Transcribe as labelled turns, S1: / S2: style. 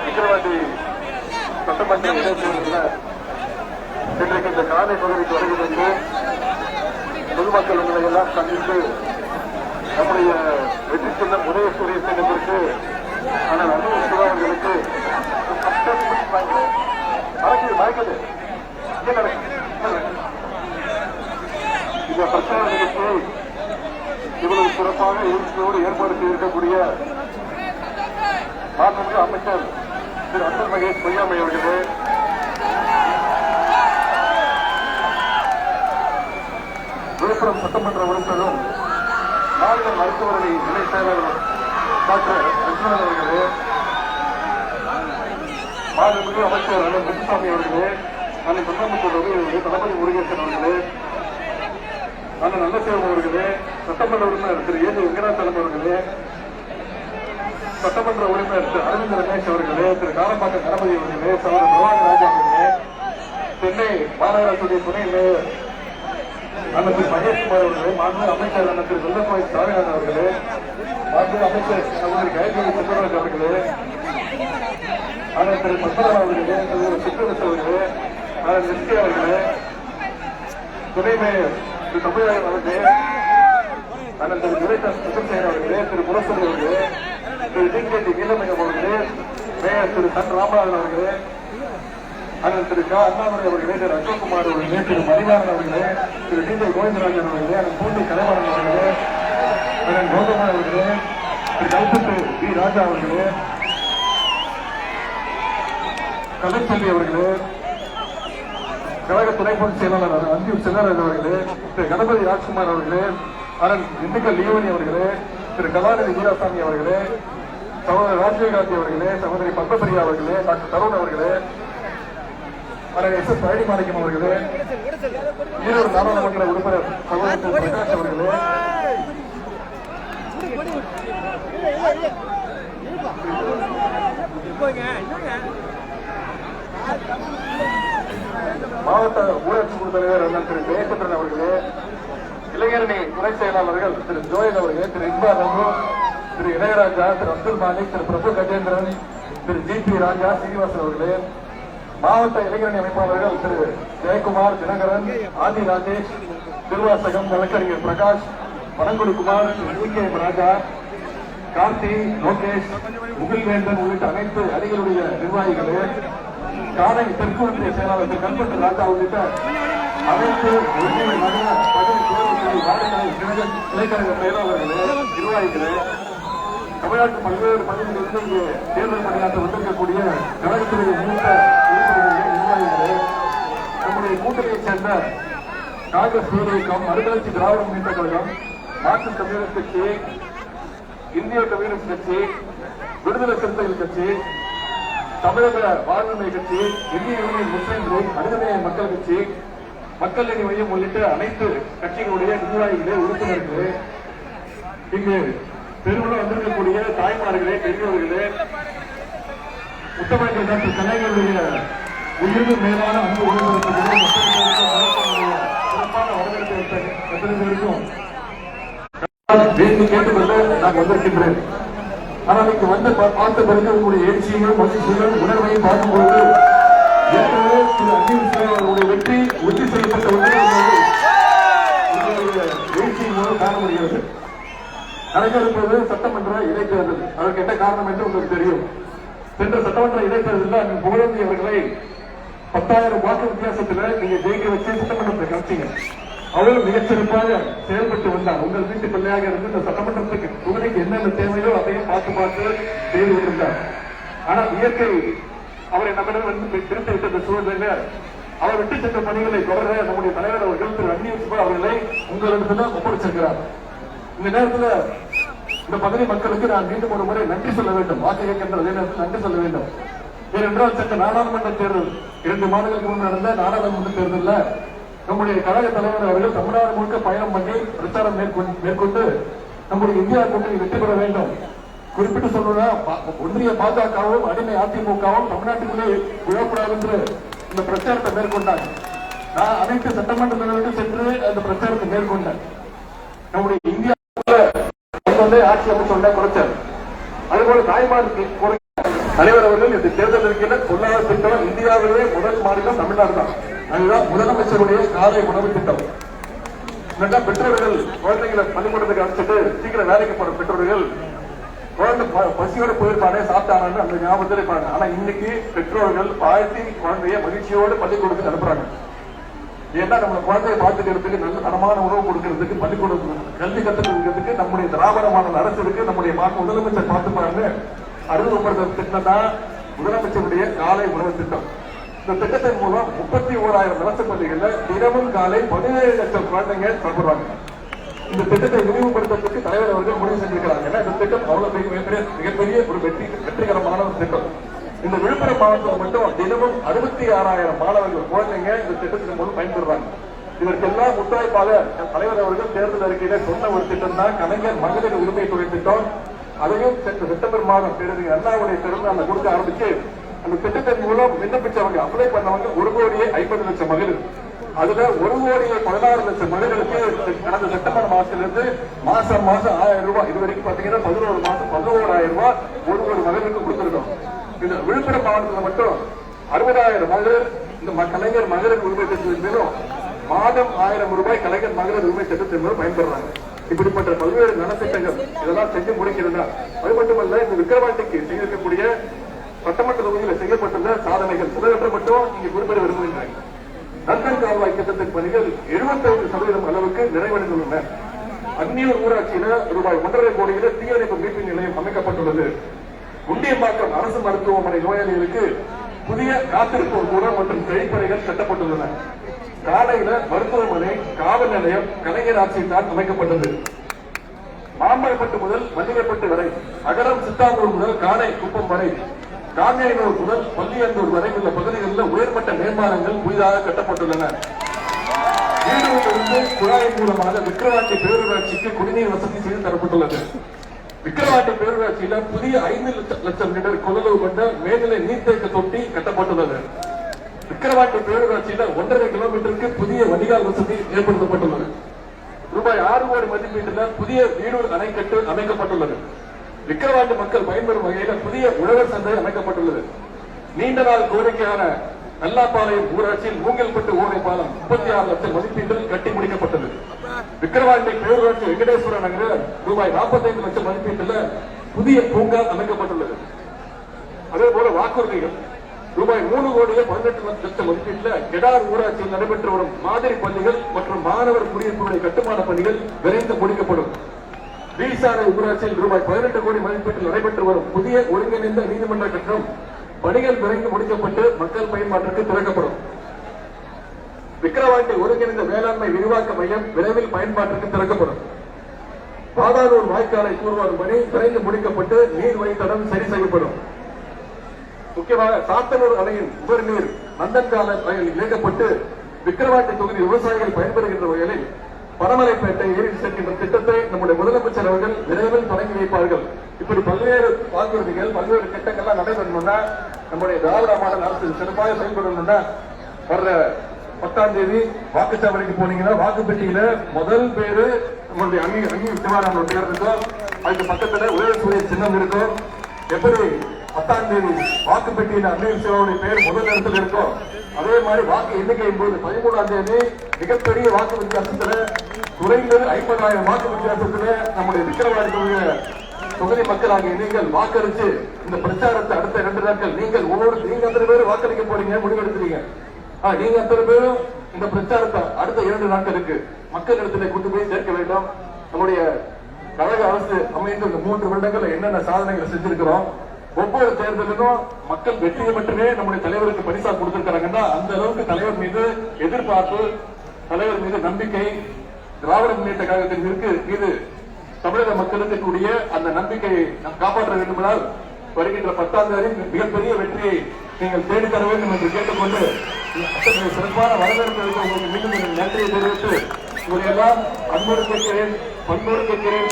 S1: விக்கிரவாண்டி சட்டமன்ற இடைத்தேர்தலில் இன்றைக்கு இந்த காலை பகுதிக்கு வருகிறது பொதுமக்கள் உங்களை எல்லாம் சந்தித்து நம்முடைய வெற்றி சின்னம் உதயசூரிய சின்னத்திற்கு மாபெரும் சட்டமன்ற உறுப்பினரும் மாநில மருத்துவரணி இணை செயலாளர் டாக்டர் லட்சுமணன் அவர்களே மாண்புமிகு அமைச்சர் அண்ணன் முத்துசாமி அவர்களே அண்ணன் முதலமைச்சர் அவர்களே தளபதி முருகேசன் அவர்களே அண்ணன் நல்லசேவம் அவர்களே சட்டமன்ற உறுப்பினர் திரு ஏ வெங்கடாச்சலம் அவர்களே சட்டமன்ற உறுப்பினர் திரு அரவிந்த் ரமேஷ் அவர்களே திரு காரம்பாக்கம் கணபதி அவர்களே சகோதரர் பிரபாகர் ராஜா அவர்களே சென்னை மாநகராட்சியுடைய துணை மேயர் அண்ணன் மகேஷ்குமார் அவர்களே மாண்பு அமைச்சர் அண்ணன் திரு வெள்ளக்கோயில் ஸ்டாலின் அவர்களே மாண்பு அமைச்சர் சகோதரி காயத்ரி சுந்தரராஜ் அவர்களே அண்ணன் திரு பத்மநாபன் அவர்களே சகோதரர் சித்தரசு அவர்களே அண்ணன் நித்யா அவர்களே துணை மேயர் திரு தமிழகம் அவர்களே அண்ணன் திரு துரைதாஸ் சுசேன் அவர்களே திரு முரசன் அவர்களே திரு டி கே டி நீலமங்கம் அவர்களே மேயர் திரு சன் ராமநாதன் அவர்களே அண்ணன் திரு க. அண்ணாமலை அவர்களே திரு அசோக்குமார் அவர்களே திரு மணிவாரன் அவர்களே திரு டி. கோவிந்தராஜன் அவர்களே அண்ணன் பூண்டி கலைவாரன் அவர்களே அண்ணன் கௌதமன் அவர்களே திரு கல்பத்து வி. ராஜா அவர்களே கலைச்செல்வி அவர்களே கழக துணை செயலாளர் அஞ்சு செல்லராஜ் அவர்களே திரு கணபதி ராஜ்குமார் அவர்களே அண்ணன் திண்டுக்கல் லீவனி அவர்களே திரு கலாநிதி வீராசாமி அவர்களே சகோதரர் ராஜீவ்காந்தி அவர்களே சகோதரி பத்மபிரியா அவர்களே டாக்டர் தருண் அவர்களே எஸ் எஸ் பழனி மாணிக்கம் அவர்களே. ஈரோடு நாடாளுமன்ற உறுப்பினர் சகோதரர் பிரகாஷ் அவர்களே. மாவட்ட ஊராட்சி குழு தலைவர் அண்ணன் திரு ஜெயச்சந்திரன் அவர்களே இளைஞரணி துணை செயலாளர்கள் திரு ஜோயல் அவர்களே திரு இக்பால் ரகு திரு இளையராஜா திரு அப்துல் மாலிக் திரு பிரபு கஜேந்திரன் திரு ஜி பி ராஜா சீனிவாசன் அவர்களே மாவட்ட இளைஞரணி அமைப்பாளர்கள் திரு ஜெயக்குமார் தினகரன் ஆதி ராஜேஷ் திருவாசகம் வழக்கறிஞர் பிரகாஷ் பனங்குடிக்குமார் கே ராஜா கார்த்தி லோகேஷ் முகில்வேந்தன் உள்ளிட்ட அனைத்து அணிகளுடைய நிர்வாகிகளே காலை தெற்கு ஒன்றிய செயலாளர் திரு கல்பட்டு ராஜா உள்ளிட்ட அனைத்து ஒன்றிய நகர பகுதி செயலாளர்களே நிர்வாகிகளே தமிழ்நாட்டு பல்வேறு பகுதிகளிலிருந்து இங்கே தேர்தல் பணியாற்ற வந்திருக்கக்கூடிய கழகத்துடைய மூத்த உறுப்பினர்களே நம்முடைய கூட்டணியைச் சேர்ந்த காங்கிரஸ் பேரியக்கம் மறுமலர்ச்சி திராவிட முன்னேற்ற கழகம் மார்க்சிஸ்ட் கம்யூனிஸ்ட் கட்சி இந்திய கம்யூனிஸ்ட் கட்சி விடுதலை சிறுத்தைகள் கட்சி தமிழக வாழ்வுரிமை கட்சி இந்திய யூனியன் முஸ்லீம் லீக் மனிதநேய மக்கள் கட்சி மக்கள் நீதி மையம் உள்ளிட்ட அனைத்து கட்சிகளுடைய நிர்வாகிகளே உறுப்பினர்களே இங்கு பெருமளவு வந்திருக்கக்கூடிய தாய்மார்களே பெரியவர்களே முத்தமிழ் டாக்டர் கலைஞருடைய மேலான அன்பு உணர்ந்திருக்கக்கூடிய சிறப்பான வரவேற்பை பெற்றிருக்கும் வேண்டி கேட்டுக்கொண்டு நான் வந்திருக்கின்றேன். ஆனால் இங்கு வந்து பார்த்த பிறகு உங்களுடைய எழுச்சியையும் மகிழ்ச்சியும் உணர்வையும் பார்க்கும்போது ஏற்கனவே திரு வெற்றி உறுதி செய்யப்பட்ட ஒன்று எழுச்சியின் மூலம் காண முடிகிறது. நடைபெறுவது சட்டமன்ற இடைத்தேர்தல் அதற்கு என்ன காரணம் என்று உங்களுக்கு தெரியும். சென்ற சட்டமன்ற இடைத்தேர்தலில் அங்கு அவர்களை பத்தாயிரம் வாக்கு வித்தியாசத்துல நீங்க ஜெயிக்க வச்சு சட்டமன்றத்தை கமிச்சிங்க. அவரும் மிகச்சிறப்பாக செயல்பட்டு வந்தார். உங்கள் வீட்டு பிள்ளையாக இருந்து இந்த சட்டமன்றத்துக்கு தொகுதிக்கு என்னென்ன தேவையோ அதையும் பார்த்து பார்த்து செய்து கொண்டிருந்தார். ஆனால் இயற்கை அவரை நம்மிடம் வந்து திருப்பி விட்ட இந்த சூழ்நிலையில அவர் விட்டு சென்ற பணிகளை தொடர நம்முடைய தலைவர் அவர்கள் திரு அந்நிய அவர்களை உங்களிடத்துல ஒப்படைச்சிருக்கிறார். இந்த நேரத்துல இந்த பகுதி மக்களுக்கு நான் மீண்டும் ஒரு முறை நன்றி சொல்ல வேண்டும். வாக்கு கேட்கின்ற அதே நேரத்தில் நன்றி சொல்ல வேண்டும். ஏனென்றால் சென்ற நாடாளுமன்ற தேர்தல் இரண்டு மாதங்களுக்கு முன் நடந்த நாடாளுமன்ற தேர்தலில் நம்முடைய கழக தலைவர் அவர்கள் தமிழ்நாடு முழுக்க பயணம் பண்ணி பிரச்சாரம் மேற்கொண்டு மேற்கொண்டு நம்முடைய இந்தியா கூட்டணி வெற்றி பெற வேண்டும். குறிப்பிட்டு சொல்லணும்னா பா- ஒன்றிய பாஜகவும் அடிமை அதிமுகவும் தமிழ்நாட்டுக்குள்ளே விழக்கூடாது என்று இந்த பிரச்சாரத்தை மேற்கொண்டாங்க நான் அனைத்து சட்டமன்ற தலைவர்களும் சென்று அந்த பிரச்சாரத்தை மேற்கொண்டேன் நம்முடைய இந்தியா ஆட்சி அமைச்சு குறைச்சார் அதுபோல தாய்மாருக்கு தலைவர் அவர்கள் இந்த தேர்தல் இருக்கின்ற பொருளாதார திட்டம் இந்தியாவிலேயே முதல் மாநிலம் தமிழ்நாடு தான். அதுதான் முதலமைச்சருடைய காலை உணவு திட்டம். இல்லைன்னா பெற்றோர்கள் குழந்தைகளை பள்ளிக்கூடத்துக்கு அனுப்பிச்சிட்டு சீக்கிரம் வேலைக்கு போற பெற்றோர்கள் குழந்தை ப- பசியோட போயிருப்பானே சாப்பிட்டானு அந்த ஞாபகத்தில் இருப்பாங்க. ஆனா இன்னைக்கு பெற்றோர்கள் வாழ்த்தி குழந்தைய மகிழ்ச்சியோடு பள்ளிக்கூடத்துக்கு அனுப்புறாங்க. ஏன்னா நம்ம குழந்தைய பார்த்துக்கிறதுக்கு நல்ல தரமான உணவு கொடுக்கறதுக்கு பள்ளிக்கூடம் கல்வி கற்றுக் கொடுக்கறதுக்கு நம்முடைய திராவிட மாநில அரசு இருக்கு நம்முடைய மா- முதலமைச்சர் பார்த்துப்பாருன்னு அறிமுகப்படுத்துற திட்டம் தான் முதலமைச்சருடைய காலை உணவு திட்டம். இந்த திட்டத்தின் மூலம் முப்பத்தி ஓராயிரம் அரசு பள்ளிகள்ல தினமும் காலை பதினேழு லட்சம் குழந்தைங்க சாப்பிடுறாங்க. இந்த திட்டத்தை விரிவுபடுத்துறதுக்கு தலைவர் அவர்கள் முடிவு செஞ்சிருக்கிறாங்க ஏன்னா இந்த திட்டம் அவ்வளவு பெரிய மிகப்பெரிய மிகப்பெரிய ஒரு வெற்றி வெற்றிகரமான ஒரு திட்டம். இந்த விழுப்புரம் மாவட்டத்தில் மட்டும் தினமும் அறுபத்தி ஆறாயிரம் மாணவர்கள் குழந்தைங்க இந்த திட்டத்தின் மூலம் பயன்பெறுறாங்க. இதற்கெல்லாம் முத்தாய்ப்பாக தலைவர் அவர்கள் தேர்தல் அறிக்கையில சொன்ன ஒரு திட்டம் தான் கலைஞர் மகளிர் உரிமை தொகை திட்டம். அதையும் சென்ற செப்டம்பர் மாதம் பேரறிஞர் அண்ணாவுடைய பிறந்த கொடுக்க ஆரம்பிச்சு அந்த திட்டத்தின் மூலம் விண்ணப்பிச்சவங்க அப்ளை பண்ணவங்க ஒரு கோடியே ஐம்பது லட்சம் மகளிர். அதுல ஒரு கோடியே பதினாறு லட்சம் மகளிருக்கு கடந்த செப்டம்பர் மாசத்திலிருந்து மாசம் மாசம் ஆயிரம் ரூபாய். இது வரைக்கும் பாத்தீங்கன்னா பதினோரு மாசம் பதினோராயிரம் ரூபாய் ஒரு ஒரு மகளிருக்கு கொடுத்துருக்கோம். இந்த விழுப்புரம் மாவட்டத்தில் மட்டும் அறுபதாயிரம் மகளிர் இந்த ம- கலைஞர் மகளிர் உரிமை திட்டத்தின் மீதும் மாதம் ஆயிரம் ரூபாய் கலைஞர் மகளிர் உரிமை திட்டத்தின் மூலம் பயன்படுறாங்க இப்படிப்பட்ட பல்வேறு நலத்திட்டங்கள் இதெல்லாம் செஞ்சு முடிக்கிறதா அது மட்டுமல்ல இந்த விக்கிரவாண்டிக்கு செய்திருக்கக்கூடிய சட்டமன்ற தொகுதியில் செய்யப்பட்டுள்ள சாதனைகள் சிலவற்றை மட்டும் இங்கு குறிப்பிட விரும்புகின்றேன் நந்தன் கால்வாய் திட்டத்தின் பணிகள் 75% சதவீதம் அளவுக்கு நிறைவடைந்துள்ளன. அந்நியூர் ஊராட்சியில ரூபாய் ஒன்றரை கோடியில் தீயணைப்பு மீட்பு நிலையம் அமைக்கப்பட்டுள்ளது. குண்டியம்பாக்கம் அரசு மருத்துவமனை நோயாளிகளுக்கு புதிய காத்திருப்பு கூடம் மற்றும் கழிப்பறைகள் கட்டப்பட்டுள்ளன. காலையில மருத்துவமனை காவல் நிலையம் கலைஞர் ஆட்சியில் அமைக்கப்பட்டது. மாம்பழப்பட்டு முதல் மல்லிகைப்பட்டு வரை அகரம் சித்தாங்கூர் முதல் காணை குப்பம் வரை காங்கேயனூர் முதல் பள்ளியந்தூர் வரை உள்ள பகுதிகளில் உயர்மட்ட மேம்பாலங்கள் புதிதாக கட்டப்பட்டுள்ளன. வீடுகளிலிருந்து குழாய் மூலமாக விக்கிரவாண்டி பேரூராட்சிக்கு குடிநீர் வசதி செய்து தரப்பட்டுள்ளது. விக்கிரவாண்டி பேரூராட்சியில புதிய ஐந்து லட்ச- லட்சம் லிட்டர் கொள்ளளவு கொண்ட மேல்நிலை நீர்த்தேக்க தொட்டி கட்டப்பட்டுள்ளது. விக்கிரவாண்டி பேரூராட்சியில ஒன்றரை கிலோமீட்டருக்கு புதிய வடிகால் வசதி ஏற்படுத்தப்பட்டுள்ளது. ரூபாய் ஆறு கோடி மதிப்பீட்டுல புதிய வீடூர் அணைக்கட்டு அமைக்கப்பட்டுள்ளது. விக்கிரவாண்டி மக்கள் பயன்பெறும் வகையில புதிய உழவர் சந்தை அமைக்கப்பட்டுள்ளது. நீண்ட நாள் கோரிக்கையான நல்லாப்பாளையம் ஊராட்சியில் மூங்கில்பட்டு ஊரை பாலம் முப்பத்தி ஆறு லட்சம் மதிப்பீட்டில் கட்டி முடிக்கப்பட்டது. விக்கிரவாண்டி பேரூராட்சி வெங்கடேஸ்வர நகரில் ரூபாய் 45 லட்சம் மதிப்பீட்டுல புதிய பூங்கா அமைக்கப்பட்டுள்ளது. அதே போல வாக்குறுதிகள் ரூபாய் மூணு கோடியே பதினெட்டு லட்சம் மதிப்பீட்டுல கெடார் ஊராட்சியில் நடைபெற்று வரும் மாதிரி பள்ளிகள் மற்றும் மாணவர் குடியிருப்புகளை கட்டுமான பணிகள் விரைந்து முடிக்கப்படும். வீசாலை ஊராட்சியில் ரூபாய் பதினெட்டு கோடி மதிப்பீட்டில் நடைபெற்று வரும் புதிய ஒருங்கிணைந்த நீதிமன்ற கட்டணம் பணிகள் விரைந்து முடிக்கப்பட்டு மக்கள் பயன்பாட்டிற்கு திறக்கப்படும். விக்கிரவாண்டி ஒருங்கிணைந்த வேளாண்மை விரிவாக்க மையம் விரைவில் பயன்பாட்டிற்கு திறக்கப்படும். பாதாளூர் வாய்க்காலை கூறுவாரும் பணி விரைந்து முடிக்கப்பட்டு நீர் வழித்தடம் சரி செய்யப்படும். முக்கியமாக சாத்தனூர் அணையின் உபரி நீர் நந்தன்கால ரயில் இயக்கப்பட்டு விக்கிரவாண்டி தொகுதி விவசாயிகள் பயன்பெறுகின்ற வகையில் பரமலைப்பேட்டை ஏறி சேர்க்கின்ற திட்டத்தை நம்முடைய முதலமைச்சர் அவர்கள் விரைவில் தொடங்கி வைப்பார்கள். இப்படி பல்வேறு வாக்குறுதிகள் பல்வேறு திட்டங்கள்லாம் நடைபெறணும்னா நம்முடைய திராவிட மாடல் அரசு சிறப்பாக செயல்படணும்னா வர்ற பத்தாம் தேதி வாக்குச்சாவடிக்கு போனீங்கன்னா வாக்குப்பெட்டியில முதல் பேரு நம்மளுடைய அங்கி அங்கி சிவாராமோட பேர் இருக்கும். அதுக்கு பக்கத்துல உதயசூரிய சின்னம் இருக்கும். எப்படி பத்தாம் தேதி வாக்குப்பெட்டியில் அன்னையர் சிவாவுடைய பேர் முதல் இடத்துல இருக்கும் அதே மாதிரி வாக்கு எண்ணிக்கையின் போது பதிமூணாம் தேதி மிகப்பெரிய வாக்கு வித்தியாசத்துல குறைந்தது ஐம்பதாயிரம் வாக்கு வித்தியாசத்துல நம்முடைய விக்கிரவாண்டி தொகுதி மக்களாகிய நீங்கள் வாக்களிச்சு இந்த பிரச்சாரத்தை அடுத்த இரண்டு நாட்கள் நீங்கள் ஒவ்வொரு நீங்க அத்தனை பேரும் வாக்களிக்க போறீங்க? முடிவெடுக்கிறீங்க. நீங்க அத்தனை பேரும் இந்த பிரச்சாரத்தை அடுத்த இரண்டு நாட்களுக்கு மக்கள் இடத்துல கொண்டு போய் சேர்க்க வேண்டும். நம்முடைய கழக அரசு அமைந்த இந்த மூன்று வருடங்கள்ல என்னென்ன சாதனைகளை செஞ்சிருக்கிறோம்? ஒவ்வொரு தேர்தலிலும் மக்கள் வெற்றியை மட்டுமே நம்முடைய தலைவருக்கு பரிசா கொடுத்திருக்கிறாங்கன்னா அந்த அளவுக்கு தலைவர் மீது எதிர்பார்ப்பு தலைவர் மீது நம்பிக்கை திராவிட முன்னேற்ற கழகத்தின் மீது மீது தமிழக மக்களுக்கு கூடிய அந்த நம்பிக்கையை நாம் காப்பாற்ற வேண்டுமென்றால் வருகின்ற பத்தாம் தேதி மிகப்பெரிய வெற்றியை நீங்கள் தேடி வேண்டும் என்று கேட்டுக்கொண்டு சிறப்பான வரவேற்பு உங்களுக்கு மீண்டும் நன்றியை தெரிவித்து உங்களை எல்லாம் அன்போடு கேட்கிறேன் பண்போடு கேட்கிறேன்